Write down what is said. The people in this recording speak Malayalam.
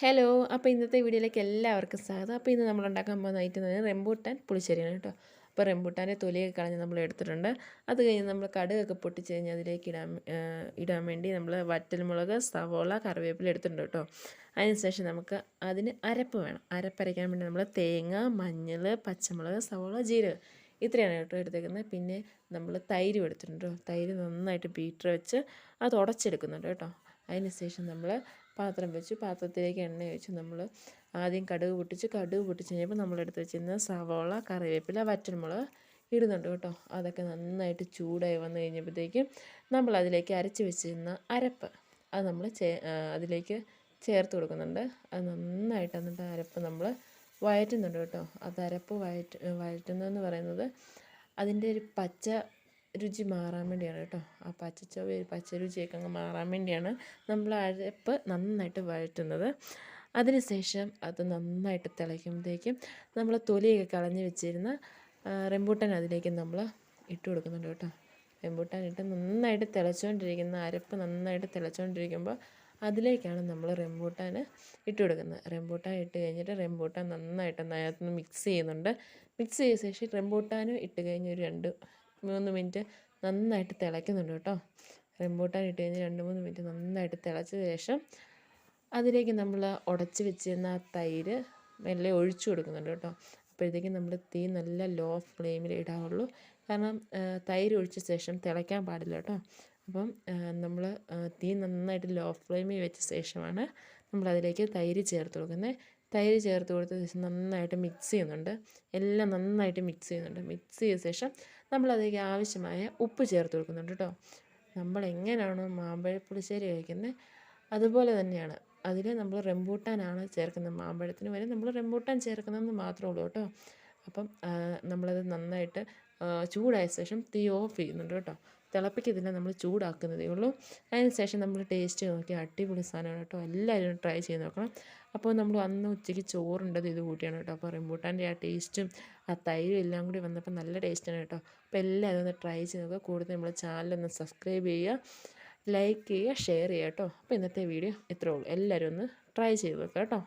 ഹലോ അപ്പോൾ ഇന്നത്തെ വീഡിയോയിലേക്ക് എല്ലാവർക്കും സ്വാഗതം. അപ്പോൾ ഇന്ന് നമ്മൾ ഉണ്ടാക്കാൻ പോകുന്ന ഐറ്റം എന്ന് റെമ്പൂട്ടാൻ പുളിശ്ശേരിയാണ് കേട്ടോ. അപ്പോൾ റെമ്പൂട്ടാന്റെ തൊലിയൊക്കെ കളഞ്ഞ് നമ്മൾ എടുത്തിട്ടുണ്ട്. അത് കഴിഞ്ഞ് നമ്മൾ കടുകൊക്കെ പൊട്ടിച്ച് കഴിഞ്ഞ് അതിലേക്ക് ഇടാൻ ഇടാൻ വേണ്ടി നമ്മൾ വറ്റൽമുളക് സവോള കറിവേപ്പില എടുത്തിട്ടുണ്ട് കേട്ടോ. അതിനുശേഷം നമുക്ക് അതിന് അരപ്പ് വേണം. അരപ്പരയ്ക്കാൻ വേണ്ടി നമ്മൾ തേങ്ങ മഞ്ഞൾ പച്ചമുളക് സവോള ജീരകം ഇത്രയാണ് കേട്ടോ എടുത്തേക്കുന്നത്. പിന്നെ നമ്മൾ തൈര് എടുത്തിട്ടുണ്ട് തൈര് നന്നായിട്ട് ബീറ്റർ വെച്ച് അത് ഉടച്ചെടുക്കുന്നുണ്ട് കേട്ടോ. അതിനുശേഷം നമ്മൾ പാത്രം വെച്ച് പാത്രത്തിലേക്ക് എണ്ണ ഒഴിച്ച് നമ്മൾ ആദ്യം കടുക് പൊട്ടിച്ച് കടുക് പൊട്ടിച്ച് കഴിഞ്ഞപ്പോൾ നമ്മളെടുത്ത് വെച്ചിരുന്ന സവോള കറിവേപ്പില വറ്റൽമുളക് ഇടുന്നുണ്ട് കേട്ടോ. അതൊക്കെ നന്നായിട്ട് ചൂടായി വന്നു കഴിഞ്ഞപ്പോഴത്തേക്കും നമ്മൾ അതിലേക്ക് അരച്ച് വെച്ചിരുന്ന അരപ്പ് അത് നമ്മൾ ചേ അതിലേക്ക് ചേർത്ത് കൊടുക്കുന്നുണ്ട്. അത് നന്നായിട്ട് എന്നിട്ട് അരപ്പ് നമ്മൾ വയറ്റുന്നുണ്ട് കേട്ടോ. അത് അരപ്പ് വയറ്റ് വയറ്റുന്നതെന്ന് പറയുന്നത് അതിന്റെ ഒരു പച്ച രുചി മാറാൻ വേണ്ടിയാണ് കേട്ടോ. ആ പച്ചച്ചവ പച്ച രുചിയൊക്കെ അങ്ങ് മാറാൻ വേണ്ടിയാണ് നമ്മൾ അരപ്പ് നന്നായിട്ട് വഴറ്റുന്നത്. അതിനുശേഷം അത് നന്നായിട്ട് തിളയ്ക്കുമ്പോഴത്തേക്കും നമ്മൾ തൊലിയൊക്കെ കളഞ്ഞ് വെച്ചിരുന്ന റെമ്പൂട്ടാൻ അതിലേക്ക് നമ്മൾ ഇട്ട് കൊടുക്കുന്നുണ്ട് കേട്ടോ. റെമ്പൂട്ടാൻ ഇട്ട് നന്നായിട്ട് തിളച്ചുകൊണ്ടിരിക്കുന്ന അരപ്പ് നന്നായിട്ട് തിളച്ചുകൊണ്ടിരിക്കുമ്പോൾ അതിലേക്കാണ് നമ്മൾ റെമ്പൂട്ടാൻ ഇട്ട് കൊടുക്കുന്നത്. റെമ്പൂട്ടാൻ ഇട്ട് കഴിഞ്ഞിട്ട് റെമ്പൂട്ടാൻ നന്നായിട്ട് അതിനകത്ത് മിക്സ് ചെയ്യുന്നുണ്ട്. മിക്സ് ചെയ്ത ശേഷം റെമ്പൂട്ടാനും ഇട്ട് കഴിഞ്ഞ് ഒരു രണ്ട് മൂന്ന് മിനിറ്റ് നന്നായിട്ട് തിളയ്ക്കുന്നുണ്ട് കേട്ടോ. റംബൂട്ടാൻ ഇട്ട് കഴിഞ്ഞ് രണ്ട് മൂന്ന് മിനിറ്റ് നന്നായിട്ട് തിളച്ച ശേഷം അതിലേക്ക് നമ്മൾ ഉടച്ച് വെച്ചിരുന്ന ആ തൈര് മെല്ലെ ഒഴിച്ചു കൊടുക്കുന്നുണ്ട് കേട്ടോ. അപ്പോഴത്തേക്കും നമ്മൾ തീ നല്ല ലോ ഫ്ലെയിമിൽ ഇടാവുള്ളൂ കാരണം തൈര് ഒഴിച്ച ശേഷം തിളയ്ക്കാൻ പാടില്ല കേട്ടോ. അപ്പം നമ്മൾ തീ നന്നായിട്ട് ലോ ഫ്ലെയിമിൽ വെച്ച ശേഷമാണ് നമ്മൾ അതിലേക്ക് തൈര് ചേർത്ത് കൊടുക്കുന്നത്. തൈര് ചേർത്ത് കൊടുത്ത ശേഷം നന്നായിട്ട് മിക്സ് ചെയ്യുന്നുണ്ട്. എല്ലാം നന്നായിട്ട് മിക്സ് ചെയ്യുന്നുണ്ട്. മിക്സ് ചെയ്ത ശേഷം നമ്മളതിലേക്ക് ആവശ്യമായ ഉപ്പ് ചേർത്ത് കൊടുക്കുന്നുണ്ട് കേട്ടോ നമ്മൾ എങ്ങനെയാണോ മാമ്പഴ പുളിശ്ശേരി കഴിക്കുന്നത് അതുപോലെ തന്നെയാണ്. അതിൽ നമ്മൾ റെമ്പൂട്ടാനാണ് ചേർക്കുന്നത്. മാമ്പഴത്തിന് വരെ നമ്മൾ റെമ്പൂട്ടാൻ ചേർക്കുന്നതെന്ന് മാത്രമേ ഉള്ളൂ കേട്ടോ അപ്പം നമ്മളത് നന്നായിട്ട് ചൂടായ ശേഷം തീ ഓഫ് ചെയ്യുന്നുണ്ട് കേട്ടോ തിളപ്പിക്കത്തില്ല നമ്മൾ ചൂടാക്കുന്നതേ ഉള്ളൂ. അതിന് ശേഷം നമ്മൾ ടേസ്റ്റ് നോക്കി അടിപൊളി സാധനമാണ് കേട്ടോ. എല്ലാവരും ട്രൈ ചെയ്ത് നോക്കണം. അപ്പോൾ നമ്മൾ അന്ന് ഉച്ചയ്ക്ക് ചോറുണ്ടത് ഇത് കൂട്ടിയാണ് കേട്ടോ. അപ്പോൾ റിമ്പൂട്ടാന്റെ ആ ടേസ്റ്റും ആ തൈരും എല്ലാം കൂടി വന്നപ്പോൾ നല്ല ടേസ്റ്റാണ് കേട്ടോ. അപ്പോൾ എല്ലാവരും ഒന്ന് ട്രൈ ചെയ്ത് നോക്കുക. കൂടുതൽ നമ്മൾ ചാനലൊന്ന് സബ്സ്ക്രൈബ് ചെയ്യുക. ലൈക്ക് ചെയ്യുക ഷെയർ ചെയ്യുക കേട്ടോ. അപ്പോൾ ഇന്നത്തെ വീഡിയോ ഇത്രേ ഉള്ളൂ. എല്ലാവരും ഒന്ന് ട്രൈ ചെയ്ത് നോക്കുക കേട്ടോ.